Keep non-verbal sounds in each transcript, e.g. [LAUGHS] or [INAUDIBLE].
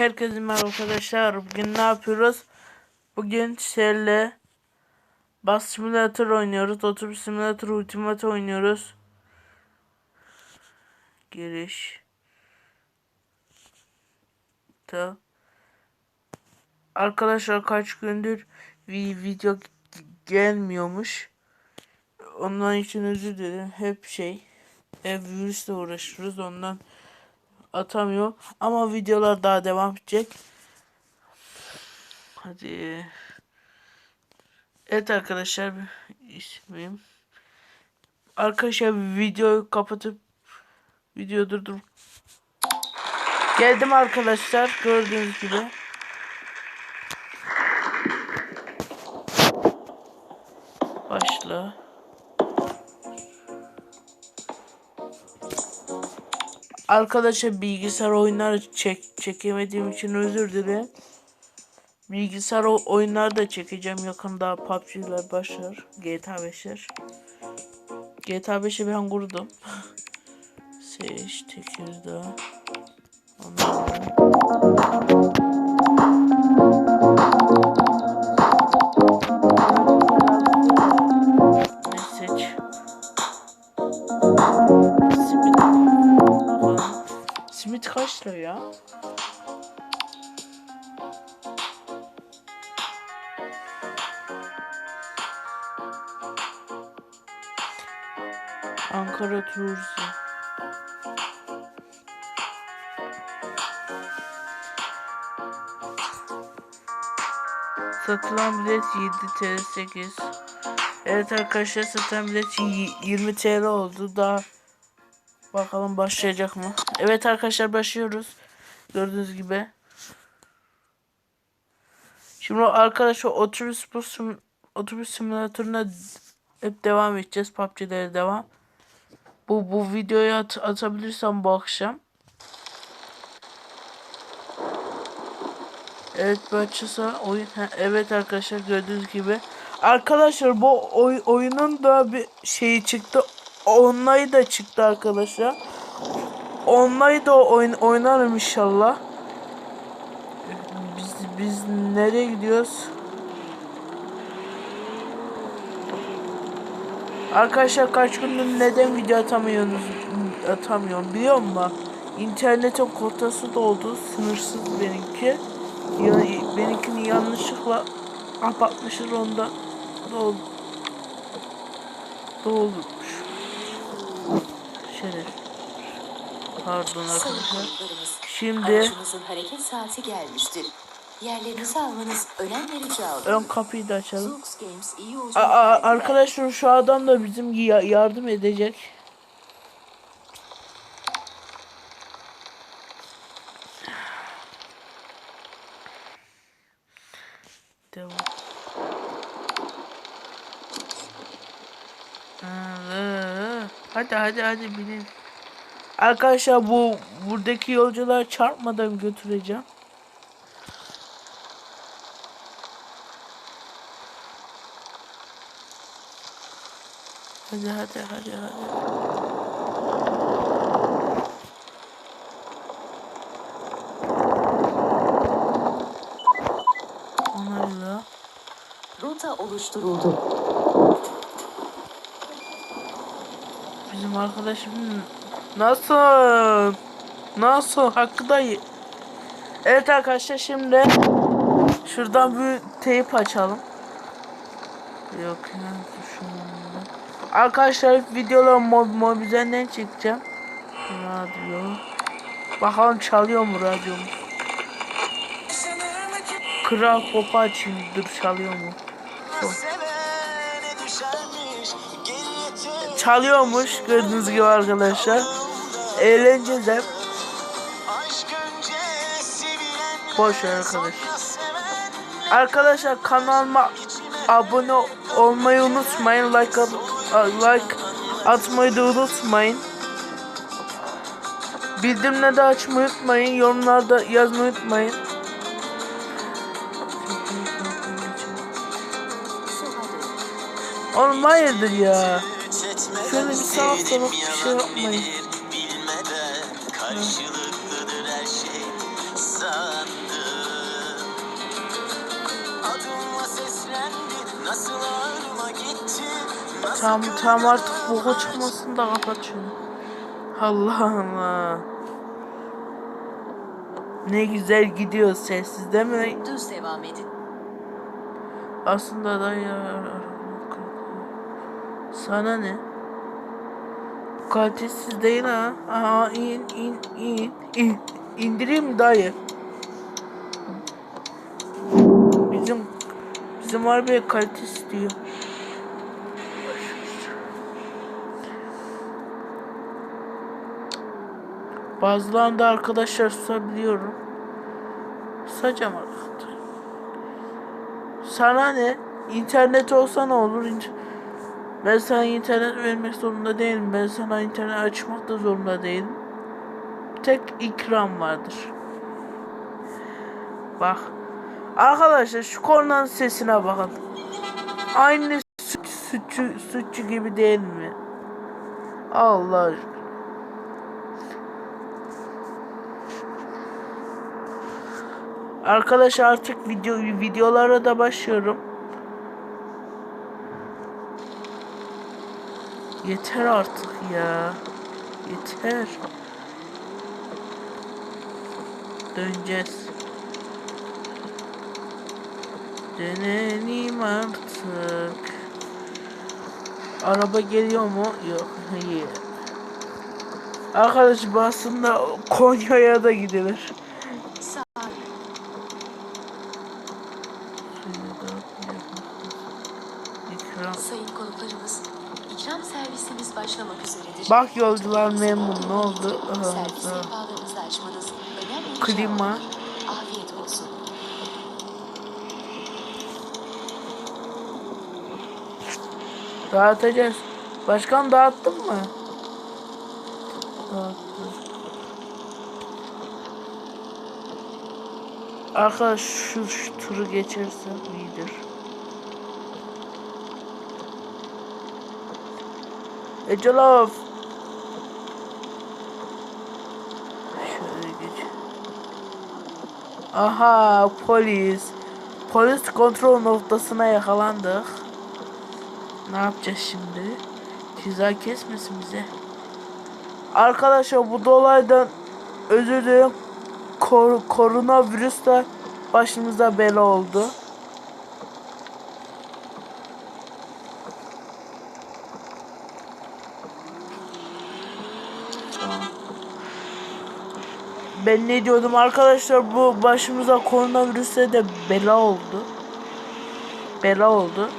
Herkese merhaba arkadaşlar. Bugün ne yapıyoruz? Bugün sizlerle Bus Simulator oynuyoruz. Otobüs Simulator Ultimate oynuyoruz. Giriş. Ta. Arkadaşlar kaç gündür bir video gelmiyormuş. Ondan için özür dilerim. Hep şey, hep virüsle uğraşıyoruz. Ondan atamıyor. Ama videolar daha devam edecek. Hadi. Evet arkadaşlar ismim. Arkadaşlar videoyu kapatıp video durdur. Geldim arkadaşlar gördüğünüz gibi. Başla. Arkadaşlar bilgisayar oyunları çek çekemediğim için özür dilerim. Bilgisayar oyunları da çekeceğim yakında PUBG'ler başlar. GTA 5'ler. GTA 5'i ben kurdum. [LAUGHS] Seç Tekirdağ. Ondan sonra- Ya? Ankara Turizm. Satılan bilet 7 TL 8. Evet arkadaşlar satılan bilet y- 20 TL oldu. Daha bakalım başlayacak mı? Evet arkadaşlar başlıyoruz. Gördüğünüz gibi. Şimdi arkadaşlar otobüs otobüs simülatörüne hep devam edeceğiz. PUBG'lere devam. Bu bu videoyu at atabilirsem bu akşam. Evet başlasa oyun ha, evet arkadaşlar gördüğünüz gibi. Arkadaşlar bu oy, oyunun da bir şeyi çıktı. Online da çıktı arkadaşlar. Online da oyun oynarım inşallah. Biz biz nereye gidiyoruz? Arkadaşlar kaç gündür neden video atamıyorsunuz? Atamıyorum biliyor musun? İnternetin kotası doldu. Sınırsız benimki. Ya, benimkini yanlışlıkla kapatmışız onda. Doldu. Doldurmuş. Şeref. Pardon arkadaşlar. Şimdi hareket saati gelmiştir. Yerlerinizi almanız önem verici alın. ön kapıyı da açalım. Zux Games iyi A- yolculuklar a- diler. arkadaşlar şu adam da bizim ya- yardım edecek. Devam. Aa, Hadi hadi hadi binin. Arkadaşlar bu buradaki yolcular çarpmadan götüreceğim. Hadi hadi hadi hadi. Onayla. Rota oluşturuldu. Bizim arkadaşım nasıl? Nasıl? Hakkı dayı. Evet arkadaşlar şimdi şuradan bir teyip açalım. Yok ya şunu. Arkadaşlar videoları mob mobizenden çekeceğim. Radyo. Bakalım çalıyor mu radyom? Kral popu açayım dur çalıyor mu? Yok. Çalıyormuş gördüğünüz gibi arkadaşlar. Eğleneceğiz hep. Boş ver arkadaş. Arkadaşlar kanalıma abone olmayı unutmayın. Like at like atmayı da unutmayın. Bildirimleri de açmayı unutmayın. Yorumlarda yazmayı unutmayın. Oğlum hayırdır ya. Şöyle bir sağ atlanıp bir şey yapmayın. Karşılıklıdır her şey. Sandım. Adımla artık boka çıkmasın da kapat şunu Allah Allah Ne güzel gidiyor sessiz değil mi? Düz devam edin. Aslında da ya Sana ne? Kalitesiz değil ha. Aha in in in in. İndireyim dayı. Bizim bizim arabaya kalitesiz diyor. Bazılarında arkadaşlar susabiliyorum. Susacağım artık. Sana ne? İnternet olsa ne olur? İnter- Ben sana internet vermek zorunda değilim. Ben sana internet açmak da zorunda değilim. Tek ikram vardır. Bak. Arkadaşlar şu kornanın sesine bakın. Aynı süt, sütçü, sütçü gibi değil mi? Allah aşkına. Arkadaş artık video videolara da başlıyorum. Yeter artık ya. Yeter. Döneceğiz. Dönelim artık. Araba geliyor mu? Yok. Hayır. Arkadaş bu aslında Konya'ya da gidilir. Bak yolcular memnun ne oldu? Klima. Dağıtacağız. Başkan dağıttın mı? Dağıttım. Arkadaş şu, şu turu geçersem iyidir. Ecelov. Şöyle geç. Aha polis. Polis kontrol noktasına yakalandık. Ne yapacağız şimdi? Ceza kesmesin bize. Arkadaşlar bu dolaydan özür dilerim. Kor koronavirüs de başımıza bela oldu. Ben ne diyordum arkadaşlar bu başımıza koronavirüse de bela oldu. Bela oldu.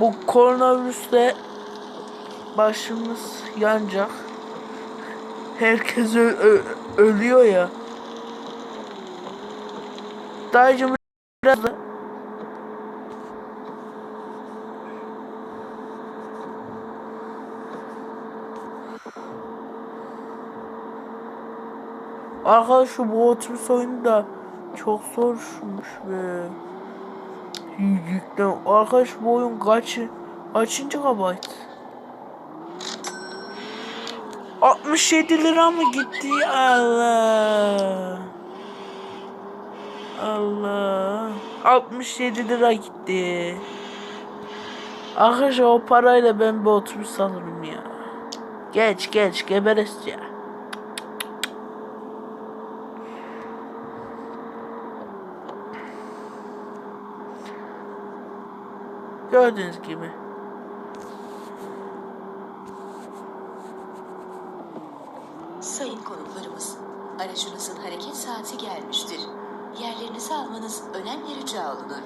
Bu koronavirüste başımız yanacak. Herkes ölüyor ya. Dayıcım biraz da Arkadaş şu bu otobüs çok zormuş be. Yüklen. Arkadaş bu oyun kaç kaçıncı gigabyte? 67 lira mı gitti? Allah. Allah. 67 lira gitti. Arkadaşlar o parayla ben bir otobüs alırım ya. Geç geç geberes ya. Gördüğünüz gibi. Sayın konuklarımız, aracınızın hareket saati gelmiştir. Yerlerinizi almanız önemli rica olunur.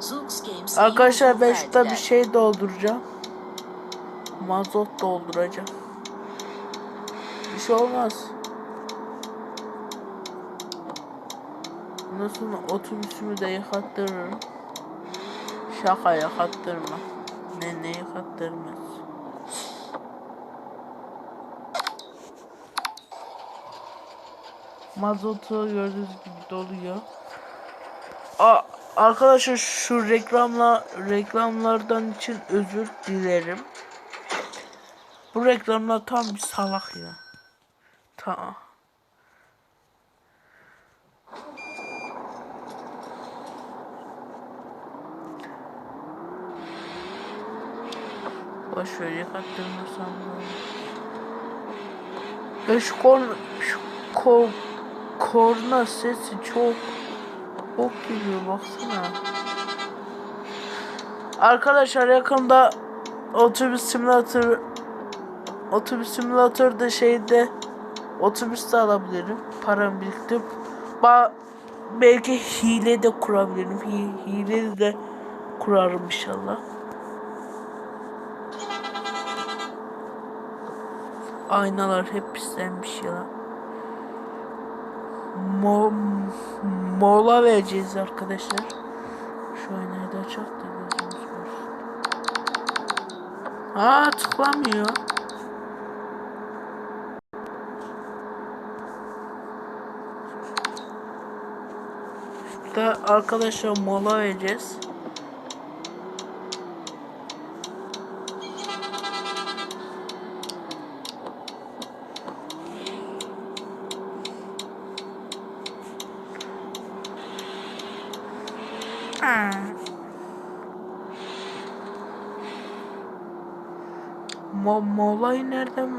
Zoox Games Arkadaşlar ben şurada bir şey dolduracağım. Mazot dolduracağım. Bir şey olmaz. Sonra otobüsümü de yıkattırırım. Şaka yıkattırma. Ne ne yıkattırmaz. Mazotu gördüğünüz gibi doluyor. A arkadaşlar şu reklamla reklamlardan için özür dilerim. Bu reklamlar tam bir salak ya. Tamam. Boş ver yakattırmasam da şu korna, şu ko, korna sesi çok çok geliyor baksana. Arkadaşlar yakında otobüs simülatör otobüs simülatörde şeyde otobüs de alabilirim. Param biriktirip ba belki hile de kurabilirim. Hi, hile de kurarım inşallah. Aynalar hep pislenmiş ya. Mo mola vereceğiz arkadaşlar. Şu aynayı da açak da gözümüz görsün. Aa tıklamıyor. Şurada arkadaşlar mola vereceğiz.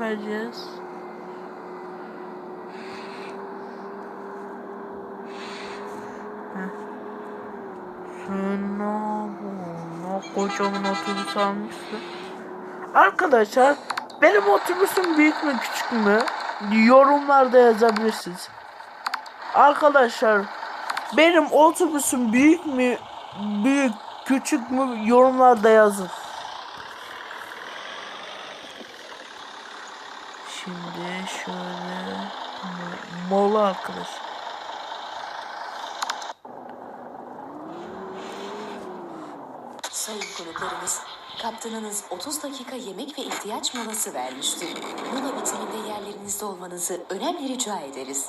Vereceğiz? Şuna bunu kocaman otobüs almışsın. Arkadaşlar benim otobüsüm büyük mü küçük mü? Yorumlarda yazabilirsiniz. Arkadaşlar benim otobüsüm büyük mü büyük küçük mü yorumlarda yazın. Şimdi şöyle mo- mola arkadaş. Sayın konuklarımız, kaptanınız 30 dakika yemek ve ihtiyaç molası vermiştir. Mola bitiminde yerlerinizde olmanızı önemli rica ederiz.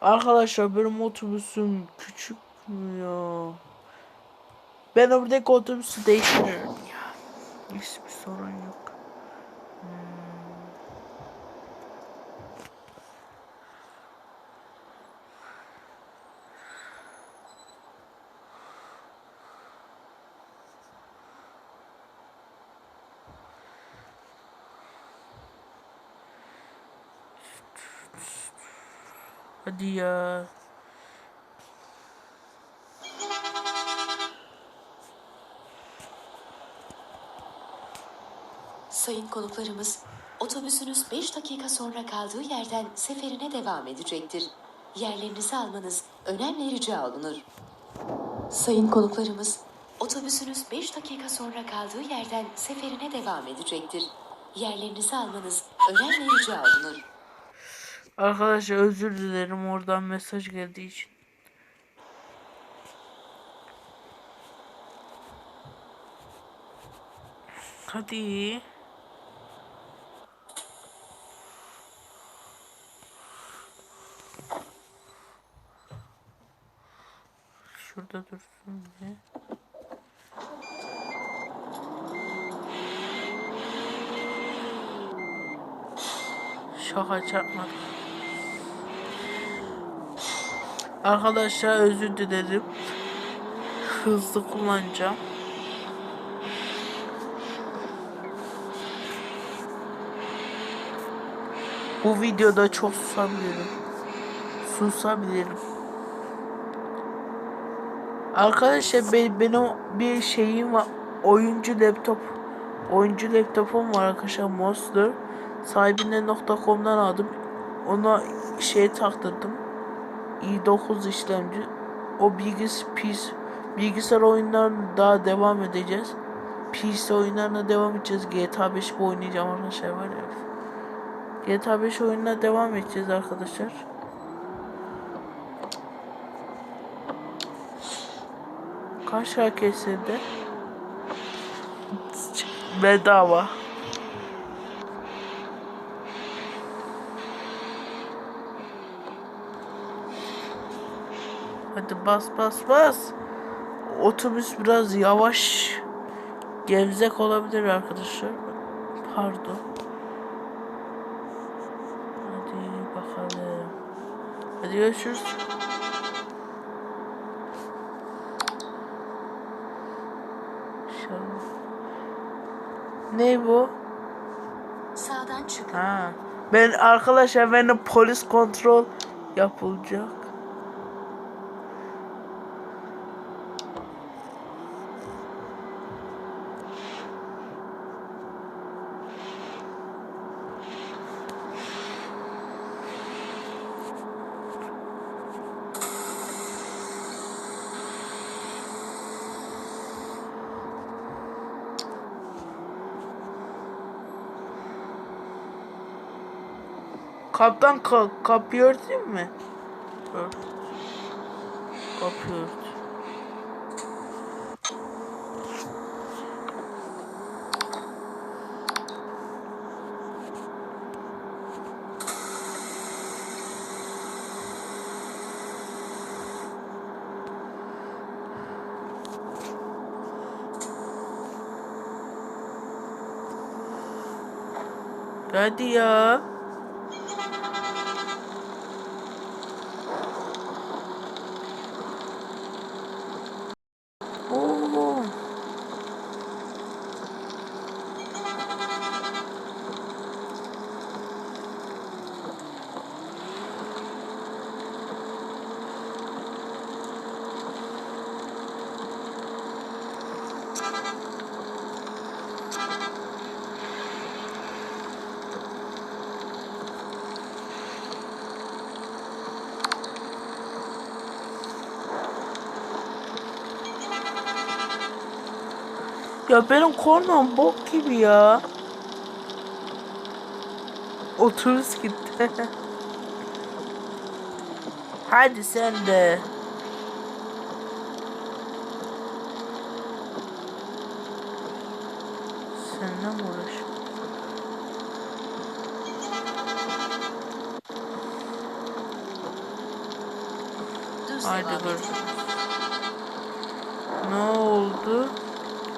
Arkadaşlar benim otobüsüm küçük mü ya? Ben oradaki otobüsü değiştiriyorum. Hiçbir sorun yok. Sayın konuklarımız, otobüsünüz 5 dakika sonra kaldığı yerden seferine devam edecektir. Yerlerinizi almanız önemli rica olunur. Sayın konuklarımız, otobüsünüz 5 dakika sonra kaldığı yerden seferine devam edecektir. Yerlerinizi almanız önemli rica olunur. Arkadaşlar özür dilerim oradan mesaj geldiği için. Hadi. Şurada dursun bir. Şaka çarpmadım. Arkadaşlar özür dilerim. Hızlı kullanacağım. Bu videoda çok susabilirim. Susabilirim. Arkadaşlar be- benim bir şeyim var. Oyuncu laptop. Oyuncu laptopum var arkadaşlar Monster. Sahibinden.com'dan aldım. Ona şey taktırdım. i9 işlemci. O bilgis pis bilgisayar oyunlarına daha devam edeceğiz. PC oyunlarına devam edeceğiz. GTA 5 bu oynayacağım arkadaşlar var ya. GTA 5 oyununa devam edeceğiz arkadaşlar. Kaç herkesinde? Bedava. Hadi bas bas bas. Otobüs biraz yavaş. Gevzek olabilir arkadaşlar. Pardon. Hadi bakalım. Hadi görüşürüz. Ne bu? Sağdan çıkın. Ha. Ben arkadaşlar benim polis kontrol yapılacak. Kaptan ka kapıyı örteyim mi? Ört. Kapıyı ört. Hadi ya. Ya benim kornam bok gibi ya. Otobüs gitti. [LAUGHS] Hadi sen de. Seninle mi uğraşıyorum? Düz Haydi görüşürüz. Ne oldu?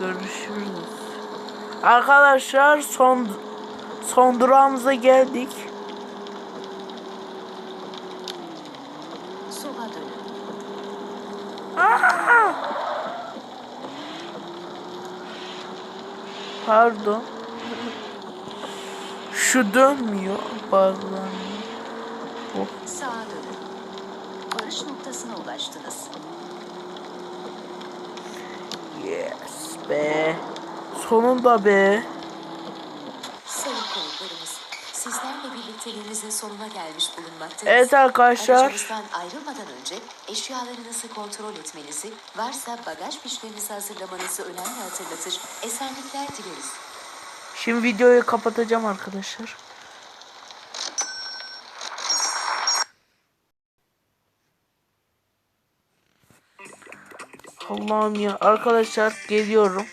Görüşürüz. Arkadaşlar son son durağımıza geldik. Sola dönün. Pardon. Şu dönmüyor bağlanıyor. Sağa dönün. Varış noktasına ulaştınız. Yes be. Sonunda be. Sayın konuklarımız, sizlerle birlikteliğimizin sonuna gelmiş bulunmaktayız. Evet arkadaşlar. Aracınızdan ayrılmadan önce eşyalarınızı kontrol etmenizi, varsa bagaj fişlerinizi hazırlamanızı önemli hatırlatır. Esenlikler dileriz. Şimdi videoyu kapatacağım arkadaşlar. Allah'ım ya arkadaşlar geliyorum.